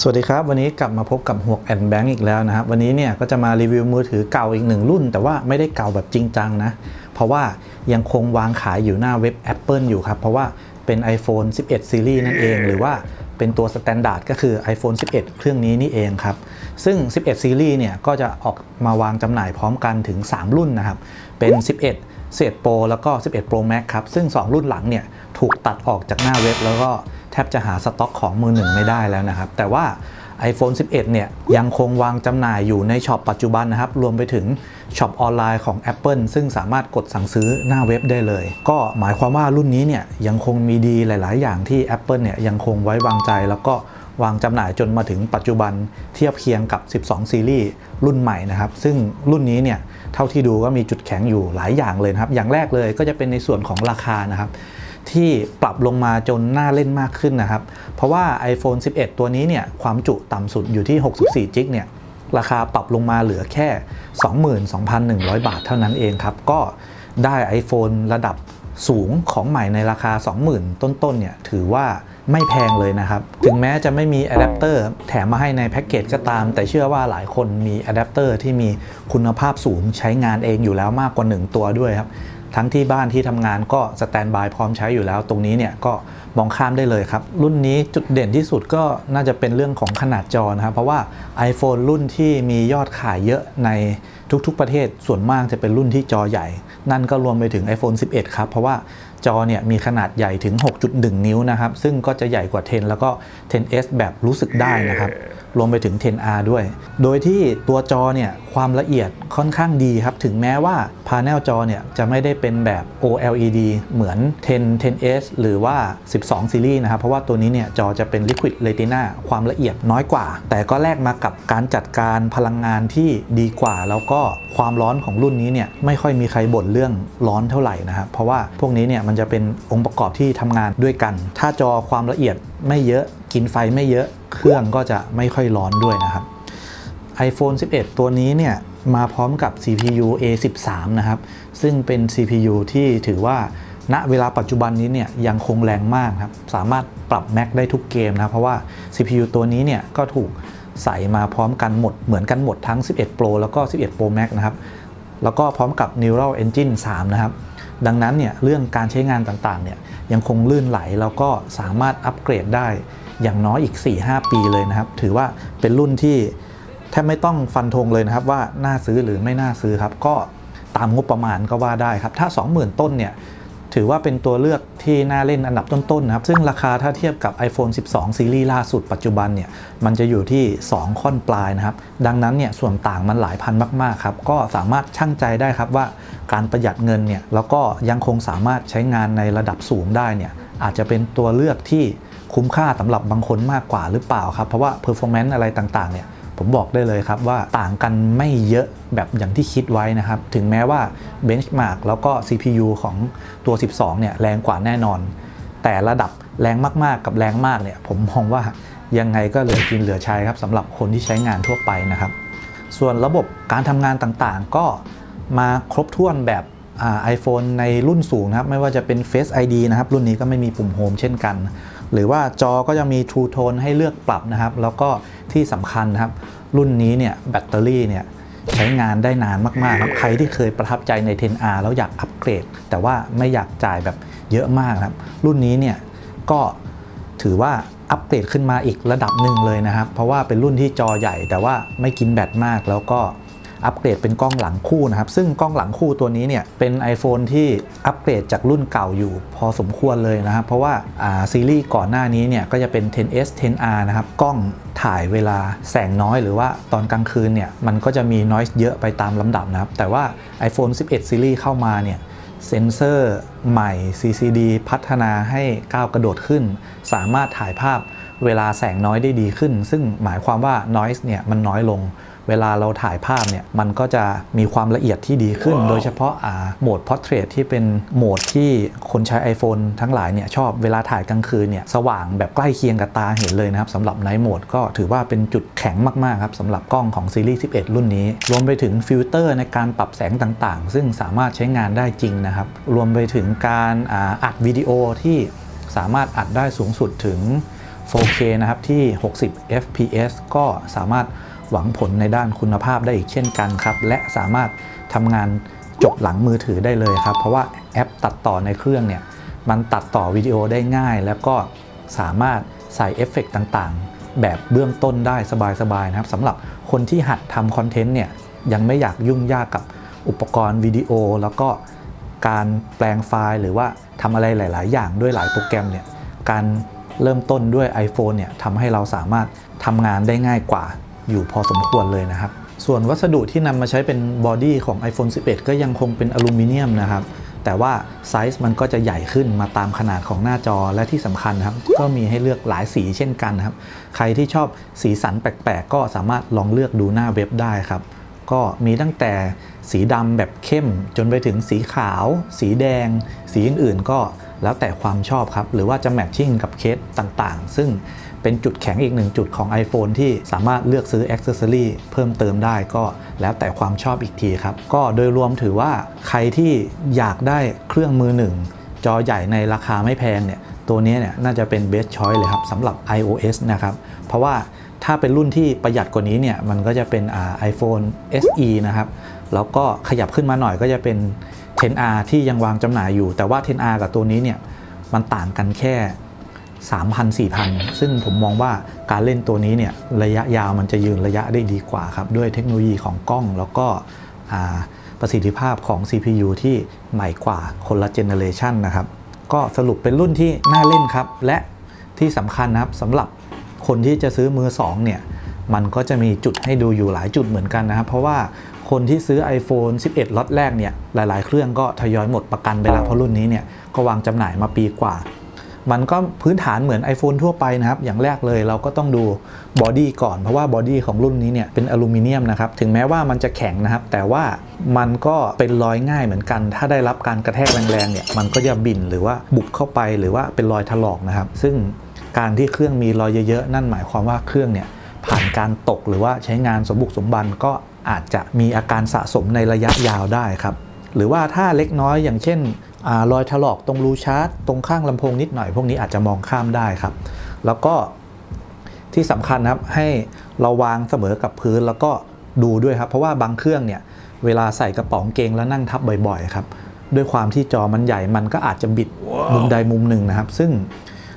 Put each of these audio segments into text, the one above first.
สวัสดีครับ วันนี้กลับมาพบกับหวกแอนแบงก์อีกแล้วนะครับ วันนี้เนี่ยก็จะมารีวิวมือถือเก่าอีกหนึ่งรุ่น แต่ว่าไม่ได้เก่าแบบจริงจังนะ เพราะว่ายังคงวางขายอยู่หน้าเว็บ Apple อยู่ครับ เพราะว่าเป็น iPhone 11 Series นั่นเอง หรือว่า เป็นตัวสแตนดาร์ดก็คือ iPhone 11 เครื่องนี้นี่เองครับ ซึ่ง 11 Series เนี่ยก็จะออกมาวางจำหน่ายพร้อมกันถึง 3 รุ่นนะครับ เป็น 11 11 Pro แล้วก็ 11 Pro Max ครับ ซึ่ง 2 รุ่นหลังเนี่ยถูกตัดออกจากหน้าเว็บ แล้วก็แทบจะหาสต็อกของมือหนึ่งไม่ได้แล้วนะครับ แต่ว่า iPhone 11 เนี่ยยังคงวางจำหน่ายอยู่ในช็อปปัจจุบันนะครับ รวมไปถึงช็อปออนไลน์ของ Apple ซึ่งสามารถกดสั่งซื้อหน้าเว็บได้เลย ก็หมายความว่ารุ่นนี้เนี่ยยังคงมีดีหลาย ๆ อย่างที่ Apple เนี่ยยังคงไว้วางใจแล้วก็วางจำหน่ายจนมาถึงปัจจุบันเทียบเคียงกับ 12 ซีรีส์รุ่นใหม่นะครับ ซึ่งรุ่นนี้เนี่ยเท่าที่ดูก็มีจุดแข็งอยู่หลายอย่างเลยนะครับ อย่างแรกเลยก็จะเป็นในส่วนของราคานะครับ ที่ปรับลงมาจนน่าเล่นมากขึ้นนะครับ เพราะว่า iPhone 11 ตัวนี้เนี่ยความจุต่ำสุดอยู่ที่ 64 จิกเนี่ยราคาปรับลงมาเหลือแค่ 22,100 บาทเท่านั้นเองครับ ก็ได้ iPhone ระดับสูงของใหม่ในราคา 20,000 ต้นๆเนี่ยถือว่าไม่แพงเลยนะครับ ถึงแม้จะไม่มีอะแดปเตอร์แถมมาให้ในแพ็กเกจก็ตาม แต่เชื่อว่าหลายคนมีอะแดปเตอร์ที่มีคุณภาพสูงใช้งานเองอยู่แล้วมากกว่า 1 ตัวด้วยครับ ทั้งที่บ้านที่ทำงานก็สแตนบายพร้อมใช้อยู่แล้ว ตรงนี้เนี่ยก็มองข้ามได้เลยครับ รุ่นนี้จุดเด่นที่สุดก็น่าจะเป็นเรื่องของขนาดจอนะครับ เพราะว่า iPhone รุ่นที่มียอดขายเยอะในทุกๆประเทศส่วนมากจะเป็นรุ่นที่จอใหญ่ นั่นก็รวมไปถึง iPhone 11 ครับ เพราะว่า จอเนี่ยมีขนาดใหญ่ถึง 6.1 นิ้วนะครับ ซึ่งก็จะใหญ่กว่า 10 แล้วก็ 10s แบบรู้สึกได้นะครับ รวมไปถึง 10R ด้วย โดยที่ตัวจอเนี่ยความละเอียดค่อนข้างดีครับ ถึงแม้ว่าพา n e l จอเนี่ยจะไม่ได้เป็นแบบ OLED เหมือน 10 10s หรือว่า 12 ซีรีส์นะครับ เพราะว่าตัวนี้เนี่ยจอจะเป็น Liquid Retina ความละเอียดน้อยกว่า แต่ก็แลกมากับการจัดการพลังงานที่ดีกว่า แล้วก็ความร้อนของรุ่นนี้เนี่ยไม่ค่อยมีใครบ่นเรื่องร้อนเท่าไหร่นะครับ เพราะว่าพวกนี้เนี่ยมันจะเป็นองค์ประกอบที่ทำงานด้วยกัน ถ้าจอความละเอียดไม่เยอะกินไฟไม่เยอะเครื่องก็จะไม่ค่อยร้อนด้วยนะครับ iPhone 11 ตัวนี้เนี่ยมาพร้อมกับ CPU A13 นะครับ ซึ่งเป็น CPU ที่ถือว่าณเวลาปัจจุบันนี้เนี่ยยังคงแรงมากครับ สามารถปรับ Mac ได้ทุกเกมนะ เพราะว่า CPU ตัวนี้เนี่ยก็ถูกใส่มาพร้อมกันหมด เหมือนกันหมดทั้ง 11 Pro แล้วก็ 11 Pro Max นะครับ แล้วก็พร้อมกับ Neural Engine 3 นะครับ ดังนั้นเนี่ยเรื่องการใช้งานต่างๆเนี่ยยังคงลื่นไหลแล้วก็สามารถอัปเกรดได้อย่างน้อยอีก 4-5 ปีเลยนะครับ ถือว่าเป็นรุ่นที่แทบไม่ต้องฟันธงเลยนะครับว่าน่าซื้อหรือไม่น่าซื้อครับ ก็ตามงบประมาณก็ว่าได้ครับ ถ้า 20,000 ต้นเนี่ย ถือว่าเป็นตัวเลือกที่น่าเล่นอันดับต้นๆนะครับซึ่งราคาถ้าเทียบกับ iPhone 12 ซีรีส์ล่าสุดปัจจุบันเนี่ยมันจะอยู่ที่ 2 ค่อนปลายนะครับ ดังนั้นเนี่ยส่วนต่างมันหลายพันมากๆครับก็สามารถชั่งใจได้ครับว่าการประหยัดเงินเนี่ยแล้วก็ยังคงสามารถใช้งานในระดับสูงได้เนี่ยอาจจะเป็นตัวเลือกที่คุ้มค่าสำหรับบางคนมากกว่าหรือเปล่าครับเพราะว่า performance อะไรต่างๆเนี่ย ผมบอกได้เลยครับว่าต่างกันไม่เยอะแบบอย่างที่คิดไว้นะครับ ถึงแม้ว่า benchmark แล้วก็ CPU ของตัว 12 เนี่ยแรงกว่าแน่นอน แต่ระดับแรงมากๆ กับแรงมากเนี่ยผมมองว่ายังไงก็เหลือกินเหลือใช้ครับสำหรับคนที่ใช้งานทั่วไปนะครับ ส่วนระบบการทำงานต่างๆ ก็มาครบถ้วนแบบไอโฟนในรุ่นสูงนะครับ ไม่ว่าจะเป็น Face ID นะครับ รุ่นนี้ก็ไม่มีปุ่มโฮมเช่นกัน หรือว่าจอก็จะมี True Tone ให้เลือกปรับนะครับ แล้วก็ ที่สำคัญนะครับ รุ่นนี้เนี่ยแบตเตอรี่เนี่ยใช้งานได้นานมากๆครับใครที่เคยประทับใจใน 10R แล้วอยากอัปเกรด แต่ว่าไม่อยากจ่ายแบบเยอะมากครับ รุ่นนี้เนี่ยก็ถือว่าอัปเกรดขึ้นมาอีกระดับหนึ่งเลยนะครับ เพราะว่าเป็นรุ่นที่จอใหญ่แต่ว่าไม่กินแบตมากแล้วก็ อัปเกรดเป็นกล้องหลังคู่นะครับ ซึ่งกล้องหลังคู่ตัวนี้เนี่ยเป็น iPhone ที่อัปเกรดจากรุ่นเก่าอยู่พอสมควรเลยนะครับ เพราะว่าซีรีส์ก่อนหน้านี้เนี่ยก็จะเป็น 10s 10r นะครับ กล้องถ่ายเวลาแสงน้อยหรือว่าตอนกลางคืนเนี่ยมันก็จะมี noise เยอะไปตามลำดับนะครับ แต่ว่า iPhone 11 ซีรีส์เข้ามาเนี่ยเซ็นเซอร์ใหม่ CCD พัฒนาให้ก้าวกระโดดขึ้น สามารถถ่ายภาพเวลาแสงน้อยได้ดีขึ้น ซึ่งหมายความว่า noise เนี่ยมันน้อยลง เวลาเราถ่ายภาพเนี่ยมันก็จะมีความละเอียดที่ดีขึ้น โดยเฉพาะอ่าโหมด Portrait ที่เป็นโหมดที่คนใช้ iPhone ทั้งหลายเนี่ยชอบเวลาถ่ายกลางคืนเนี่ยสว่างแบบใกล้เคียงกับตาเห็นเลยนะครับสำหรับ Night Mode ก็ถือว่าเป็นจุดแข็งมากๆครับสำหรับกล้องของซีรีส์ 11 รุ่นนี้ รวมไปถึงฟิลเตอร์ในการปรับแสงต่างๆ ซึ่งสามารถใช้งานได้จริงนะครับ รวมไปถึงการอ่าอัดวิดีโอที่สามารถอัดได้สูงสุดถึง 4K นะครับที่ 60 fps ก็สามารถ หวังผลในด้านคุณภาพได้อีกเช่นกันครับ และสามารถทำงานจบหลังมือถือได้เลยครับ เพราะว่าแอปตัดต่อในเครื่องเนี่ยมันตัดต่อวิดีโอได้ง่าย แล้วก็สามารถใส่เอฟเฟกต์ต่างๆ แบบเบื้องต้นได้สบายๆนะครับสำหรับคนที่หัดทำคอนเทนต์เนี่ยยังไม่อยากยุ่งยากกับอุปกรณ์วิดีโอ แล้วก็การแปลงไฟล์หรือว่าทำอะไรหลาย ๆ อย่างด้วยหลายโปรแกรมเนี่ยการเริ่มต้นด้วย iPhone เนี่ยทำให้เราสามารถทำงานได้ง่ายกว่า อยู่พอสมควรเลยนะครับ ส่วนวัสดุที่นำมาใช้เป็นบอดี้ของ iPhone 11 ก็ยังคงเป็นอลูมิเนียมนะครับ แต่ว่าไซส์มันก็จะใหญ่ขึ้นมาตามขนาดของหน้าจอและที่สำคัญครับ ก็มีให้เลือกหลายสีเช่นกันครับ ใครที่ชอบสีสันแปลกๆ ก็สามารถลองเลือกดูหน้าเว็บได้ครับก็มีตั้งแต่สีดำแบบเข้มจนไปถึงสีขาว สีแดง สีอื่นๆก็แล้วแต่ความชอบครับ หรือว่าจะแมทชิ่งกับเคสต่างๆ ซึ่ง เป็นจุดแข็งอีกหนึ่งจุดของ iPhone ที่สามารถเลือกซื้ออ c เซ s ซอรีเพิ่มเติมได้ก็แล้วแต่ความชอบอีกทีครับ ก็โดยรวมถือว่าใครที่อยากได้เครื่องมือหนึ่งจอใหญ่ในราคาไม่แพงเนี่ยตัวนี้เนี่ยน่าจะเป็น best choice เลยครับสำหรับ iOS นะครับเพราะว่าถ้าเป็นรุ่นที่ประหยัดกว่านี้เนี่ยมันก็จะเป็นอ่า iPhone SE นะครับแล้วก็ขยับขึ้นมาหน่อยก็จะเป็น 10R ที่ยังวางจำหน่ายอยู่ แต่ว่า 10R กับตัวนี้เนี่ยมันต่างกันแค่ 3,000 4,000 ซึ่งผมมองว่าการเล่นตัวนี้เนี่ยระยะยาวมันจะยืนระยะได้ดีกว่าครับ ด้วยเทคโนโลยีของกล้องแล้วก็ประสิทธิภาพของ CPU ที่ใหม่กว่าคนละเจเนอเรชันนะครับ ก็สรุปเป็นรุ่นที่น่าเล่นครับ และที่สำคัญนะครับสำหรับคนที่จะซื้อมือ2เนี่ยมันก็จะมีจุดให้ดูอยู่หลายจุดเหมือนกันนะครับ เพราะว่าคนที่ซื้อ iPhone 11 ล็อตแรกเนี่ยหลาย ๆ เครื่องก็ทยอยหมดประกันไปแล้วเพราะรุ่นนี้เนี่ยก็วางจำหน่ายมาปีกว่า มันก็พื้นฐานเหมือน iPhone ทั่วไปนะครับ อย่างแรกเลยเราก็ต้องดูบอดี้ก่อน เพราะว่าบอดี้ของรุ่นนี้เนี่ยเป็นอลูมิเนียมนะครับ ถึงแม้ว่ามันจะแข็งนะครับ แต่ว่ามันก็เป็นรอยง่ายเหมือนกัน ถ้าได้รับการกระแทกแรงๆเนี่ยมันก็จะบิ่นหรือว่าบุบเข้าไปหรือว่าเป็นรอยถลอกนะครับ ซึ่งการที่เครื่องมีรอยเยอะๆนั่นหมายความว่าเครื่องเนี่ยผ่านการตกหรือว่าใช้งานสมบุกสมบันก็อาจจะมีอาการสะสมในระยะยาวได้ครับหรือว่าถ้าเล็กน้อยอย่างเช่น รอยถลอกตรงรูชาร์จตรงข้างลำโพงนิดหน่อยพวกนี้อาจจะมองข้ามได้ครับ แล้วก็ที่สำคัญนะครับให้เราวางเสมอกับพื้นแล้วก็ดูด้วยครับ เพราะว่าบางเครื่องเนี่ยเวลาใส่กระป๋องเกงแล้วนั่งทับบ่อยๆครับด้วยความที่จอมันใหญ่มันก็อาจจะบิดมุมใดมุมหนึ่งนะครับ ซึ่ง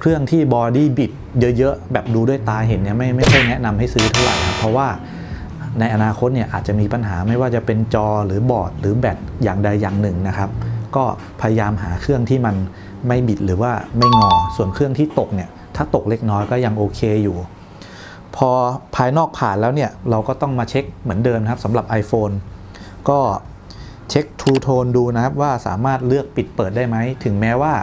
เครื่องที่บอดี้บิดเยอะๆ แบบดูด้วยตาเห็นเนี่ยไม่ไม่ค่อยแนะนำให้ซื้อเท่าไหร่ครับเพราะว่าในอนาคตเนี่ยอาจจะมีปัญหาไม่ว่าจะเป็นจอหรือบอร์ดหรือแบตอย่างใดอย่างหนึ่งนะครับ ก็พยายามหาเครื่องที่มันไม่บิดหรือว่าไม่งอ ส่วนเครื่องที่ตกเนี่ยถ้าตกเล็กน้อยก็ยังโอเคอยู่ พอภายนอกผ่านแล้วเนี่ยเราก็ต้องมาเช็คเหมือนเดิมครับสำหรับ iPhone ก็เช็ค True Tone ดูนะครับว่าสามารถเลือกปิดเปิดได้ไหม ถึงแม้ว่า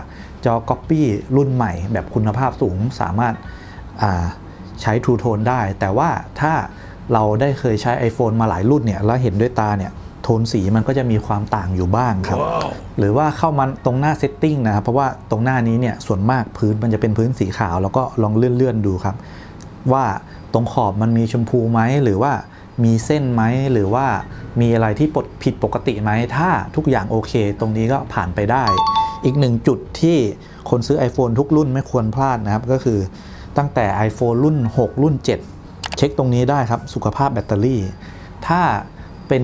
จอ Copy รุ่นใหม่แบบคุณภาพสูงสามารถาใช้ True Tone ได้ แต่ว่าถ้าเราได้เคยใช้ iPhone มาหลายรุ่นเนี่ยแล้วเห็นด้วยตาเนี่ย โทนสีมันก็จะมีความต่างอยู่บ้างครับ หรือว่าเข้ามาตรงหน้าเซตติ้งนะครับ เพราะว่าตรงหน้านี้เนี่ยส่วนมากพื้นมันจะเป็นพื้นสีขาว แล้วก็ลองเลื่อนๆดูครับ ว่าตรงขอบมันมีชมพูไหมหรือว่ามีเส้นไหมหรือว่ามีอะไรที่ปดผิดปกติไหมถ้าทุกอย่างโอเค ตรงนี้ก็ผ่านไปได้ อีกหนึ่งจุดที่คนซื้อ iPhone ทุกรุ่นไม่ควรพลาดนะครับ ก็คือตั้งแต่ iPhone รุ่น 6 รุ่น 7 เช็คตรงนี้ได้ครับ สุขภาพแบตเตอรี่ ถ้า เป็น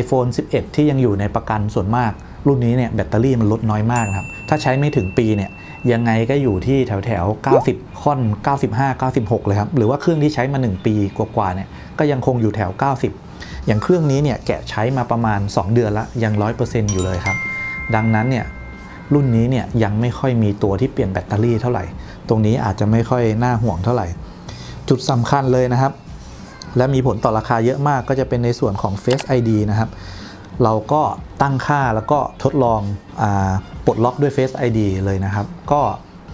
iPhone 11 ที่ยังอยู่ในประกันส่วนมาก รุ่นนี้เนี่ยแบตเตอรี่มันลดน้อยมากนะครับ ถ้าใช้ไม่ถึงปีเนี่ยยังไงก็อยู่ที่แถวแถวๆ90 ค่อน 95 96 เลยครับ หรือว่าเครื่องที่ใช้มา 1 ปีกว่าๆเนี่ยก็ยังคงอยู่แถว 90 อย่างเครื่องนี้เนี่ยแกะใช้มาประมาณ 2 เดือนละยัง 100%อยู่เลยครับ ดังนั้นเนี่ยรุ่นนี้เนี่ยยังไม่ค่อยมีตัวที่เปลี่ยนแบตเตอรี่เท่าไหร่ ตรงนี้อาจจะไม่ค่อยน่าห่วงเท่าไหร่ จุดสำคัญเลยนะครับ และมีผลต่อราคาเยอะมากก็จะเป็นในส่วนของ Face ID นะครับ เราก็ตั้งค่าแล้วก็ทดลองอปลดล็อกด้วย Face ID เลยนะครับ ก็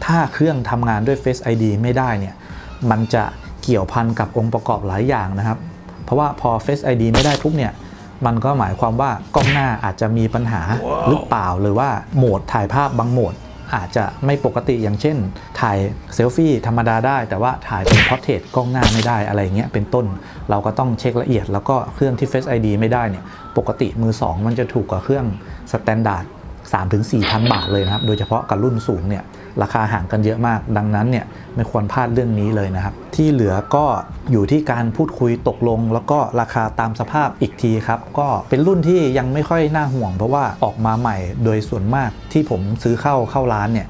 ถ้าเครื่องทำงานด้วย Face ID ไม่ได้เนี่ย มันจะเกี่ยวพันกับองค์ประกอบหลายอย่างนะครับ เพราะว่าพอ Face ID ไม่ได้ปุ๊บเนี่ยมันก็หมายความว่ากล้องหน้าอาจจะมีปัญหาหรือเปล่าหรือว่าโหมดถ่ายภาพบางโหมด อาจจะไม่ปกติอย่างเช่น ถ่ายเซลฟี่ธรรมดาได้ แต่ว่าถ่ายเป็นพอร์เทรตกล้องหน้าไม่ได้อะไรเงี้ยเป็นต้น เราก็ต้องเช็คละเอียด แล้วก็เครื่องที่ Face ID ไม่ได้เนี่ยปกติมือ 2 มันจะถูกกว่าเครื่องสแตนดาร์ด 3-4,000บาทเลยนะครับ โดยเฉพาะกับรุ่นสูงเนี่ยราคาห่างกันเยอะมาก ดังนั้นเนี่ยไม่ควรพลาดเรื่องนี้เลยนะครับ ที่เหลือก็อยู่ที่การพูดคุยตกลง แล้วก็ราคาตามสภาพอีกทีครับ ก็เป็นรุ่นที่ยังไม่ค่อยน่าห่วง เพราะว่าออกมาใหม่โดยส่วนมากที่ผมซื้อเข้าเข้าร้านเนี่ย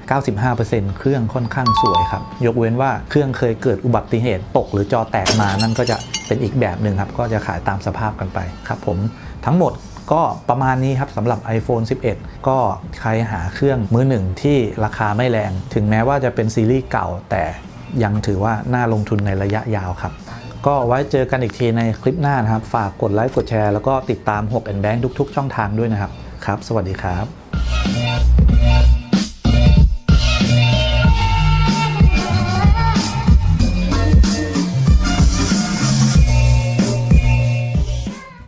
95%เครื่องค่อนข้างสวยครับ ยกเว้นว่าเครื่องเคยเกิดอุบัติเหตุตกหรือจอแตกมานั่นก็จะเป็นอีกแบบหนึ่งครับ ก็จะขายตามสภาพกันไปครับ ผมทั้งหมด ก็ประมาณนี้ครับสำหรับ iPhone 11 ก็ใครหาเครื่องมือหนึ่งที่ราคาไม่แรง ถึงแม้ว่าจะเป็นซีรีส์เก่า แต่ยังถือว่าน่าลงทุนในระยะยาวครับ ก็ไว้เจอกันอีกทีในคลิปหน้านะครับ ฝากกดไลค์กดแชร์แล้วก็ติดตาม6 and Bank ทุก ๆ ช่องทางด้วยนะครับครับ สวัสดีครับ